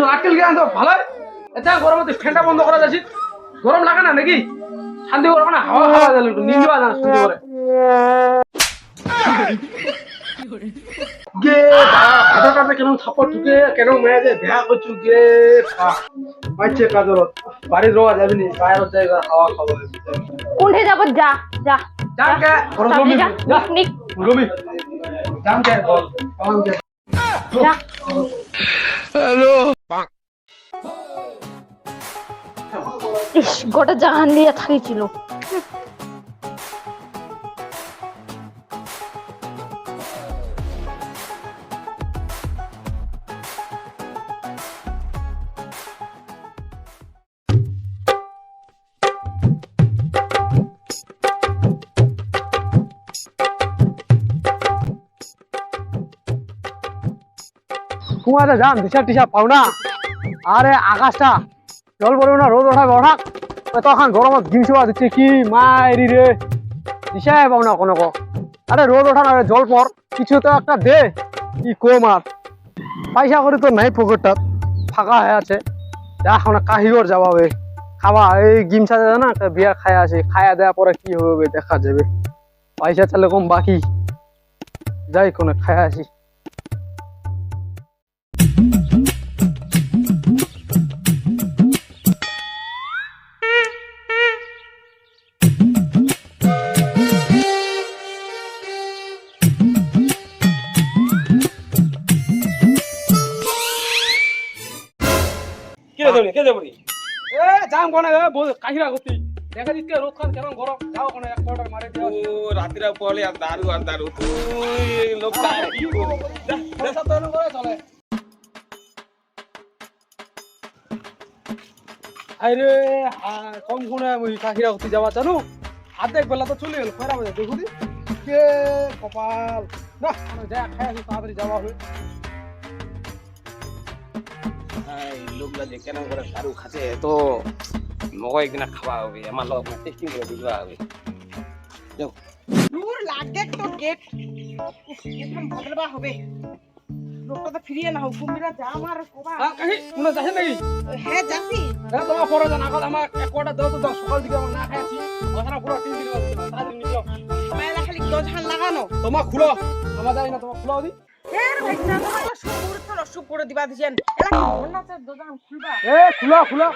কি হলো, তোর আটকেল জ্ঞান তো ভালো এটা গরমে তো ফ্যানটা বন্ধ করা যাচ্ছি। গরম লাগে না নাকি? শান্তি করব না? হাওয়া হাওয়া দিলে একটু নিন্দু না শান্তি করে? গে ভাটা কাটে কেন থাপড় ঢুকে কেন মেয়েদের দেহা করছু গে পাইছে কাজরত। বাড়ির রোয়া যাবি নি? বাইরের জায়গা হাওয়া খাব কোনঠে যাব যা কে নিক কে? কে? যা। গোটা জাহান নিয়ে থাকিছিল। কুয়াতে যান দিশা টিশা পাও না? আরে আকাশটা, জল পড়বে না, রোদ ওঠাবে, ওঠাক। তখন গরমত ডিম সেবা দিচ্ছে কি মায়েরি রে? দিশাই পাও না কোনো। আরে রোদ ওঠা না জল পর, কিছু তো একটা দে। কি কম আর? পয়সা করে তো নাই পকেটটা ফাঁকা হয়ে আছে। এখন কাহিগর যাবা বে খাবা, এই গিম সাজা না বিয়া খায় আছে। খায়া দেওয়া পরে কি হবে, দেখা যাবে। পয়সা চালে কম বাকি। যাই কোনো খায় আসি কে কে যাবি এ যাম কোনে কাহিরা করতি দেখা দিতে রোদ খান কেমন গরম। যাও কোনে এক কোয়ার্টার মারে ও দিও রাত্রিরা আর দারু আর দারু। তুই লোকটা। কি করব? যা, যা। পয়সা তো করে চলে। আরে কম কোনে মুই কাহিরা করতি যাবা জানো? আর্ধেক বেলা তো চলে গেল কয়টা বাজে? দেখুদি কে কপাল। না আমি যা খাই তাড়াতাড়ি যাওয়া হবে। লোকটা যে কেন করে দারু খাচ্ছে তো মগ একদিন খাওয়া হবে আমার লোক টেস্টিং করে বুঝবা হবে। দূর লাগে তো গেট এখন বদলবা হবে। লোকটা তো ফিরিয়ে না কুমিরা যা আমার কবা। হ্যাঁ কাহি কোনে যাচ্ছে নাকি? হ্যাঁ যাচ্ছি হ্যাঁ তোমার পরে জানা কথা আমার এক কোয়ার্টার দাও তো দাও সকাল দিকে আমার না খাইছি। ওখানে পুরো তিন দিন তাড়াতাড়ি নিয়ে যাও। মেলা খালি দোঝান লাগানো। তোমার খুলো। আমার যাই না তোমার খুলো দি। তোমার খুলো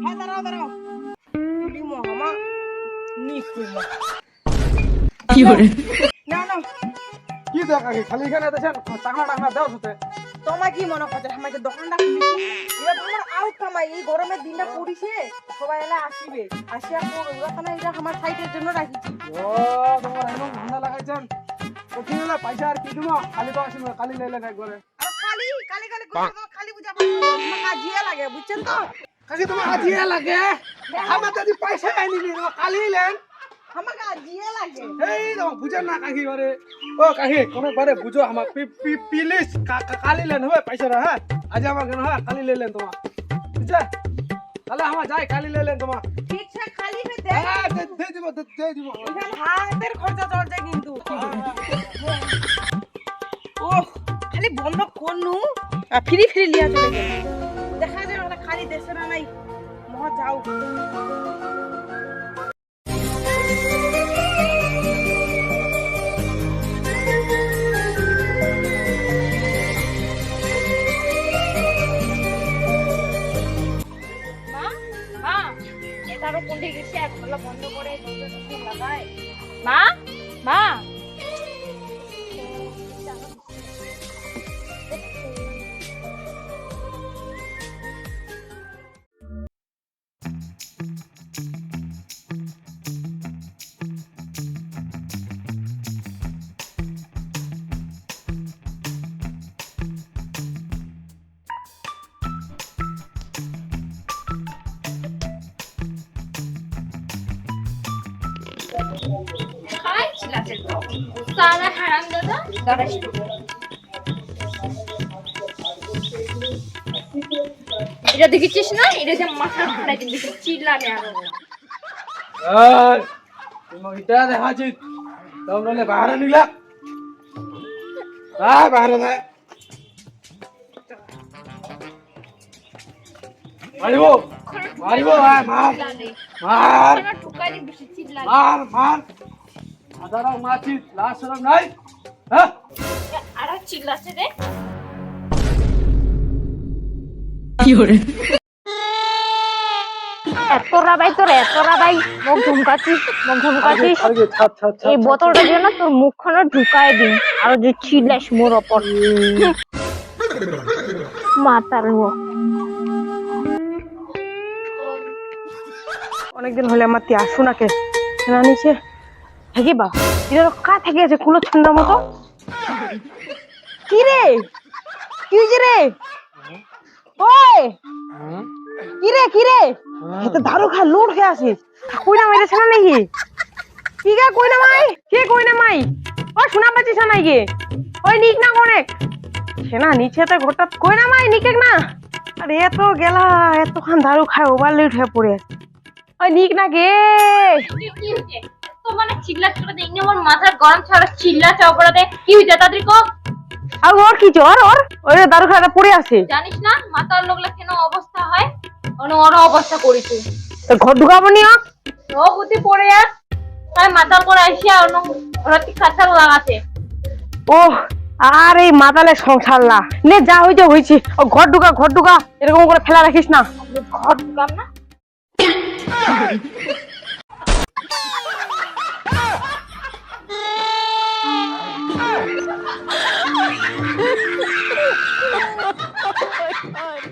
কি দাঁড়াও দাঁড়াও। নি কি না না। কি দেখা খালি এখানে টাকা টাকা দাও সাথে তোমার কি মনে করছে আমাকে দোকানটা খুলেছি তোমার আউট কামাই এই গরমের দিনটা পড়িছে সবাই এলা আসিবে। আসিয়া ওখানে এটা আমার সাইডের জন্য রাখিছি? ও তোমার এমন ঠান্ডা লাগাইছেন। তো কি হলো পয়সা আর কি দিব খালি তো আসিবে খালি একবারে। খালি কালি কালি করে তো খালি বুঝা পাবো তোমার কাজিয়ে লাগে বুঝছেন তো? কাকি তোমার আজিয়ে লাগে? আমার যদি পয়সা আইনি কালি লেন আমার কাজিয়ে লাগে। এই তোমার বুঝেন না কাকি বারে। ও কাকি কোনো বারে বুঝো আমার প্লিজ কালি লেন হবে পয়সা হ্যাঁ? আজ আমার কেন হ্যাঁ কালি লেলেন তোমার। বুঝছে তাহলে আমার যাই কালি লেলেন তোমার। ঠিক আছে খালি মে দে। হ্যাঁ দে- দিয়ে দিব দে- দিয়ে দিব। এখানে হাতের খরচা চলছে কিন্তু। ও খালি বন্ধ করনু। ফ্রি ফ্রি লিয়া চলে গেল দেখা যায় ওটা খালি দেশে না নাই মহা যাও। Thank you. তো হারাম দাদা এটা দেখেছিস না? এটা যে মাথা দিন দেখে চিল্লাবে আরও এই তুমি ইটা দেখাচ্ছি। তোমরা বাইরে নিলা। আয় বাইরে যায় মারিব মারিব মার মার। ঠুকাই দিন বেশি চিল্লালে মার মার। আদারাও মাছি লাশ নাই। হ্যাঁ? আর চিল্লাছে রে। এত রাবাই তোর এত রাবাই মুখ ধুমকাচ্ছিস মুখ ধুমকাচ্ছিস আগে ছাত ছাত ছাত এই বোতলটা যেন তোর মুখখানে ঢুকায় দিন আর যে চিল্লাস মোর ওপর। মাতার অনেকদিন হলে আমার তিয়া শোনাকে না নিচে। হেগে বা এটা কা থেকে আছে? কুলো ঠান্ডার মতো? কি রে? কি রে? ওই! কি রে কি রে? এত দারু খা লোড হয়ে আছে। কই না মাইরে ছানা নাকি? কি গা কই না মাই? কে কই না মাই? ও শোনা পাচ্ছিস না গে ওই নিক না অনেক সেনা নিচে তো হঠাৎ কই না মাই নিকে না? আরে এত গেলা, এতখান দারু খায় ওভার লেট হয়ে পড়ে আছে। ওই নিক না গে। তো মানে চিল্লা চলে দেখনি আমার মাথার গরম ছাড়া চিল্লা চপড়াতে কি হইছে তাদের কো আর ওর কি ওর ওর ওই দারু খাটা পড়ে আছে। জানিস না মাথার লোকলা কেন অবস্থা হয় অন ওর অবস্থা করিস তো ঘর ঢুকাবো নি ও? বুদ্ধি পড়ে আর তাই মাথার করে আইসিয়া অন্য ঘরতি খাতার লাগাতে ও আর এই মাতালে সংসার না। নে, যা হয়েছে। ও, ঘর ঢুকা ঘর ঢুকা। এরকম করে ফেলা রাখিস না। ঘর ঢুকাম না? oh my god.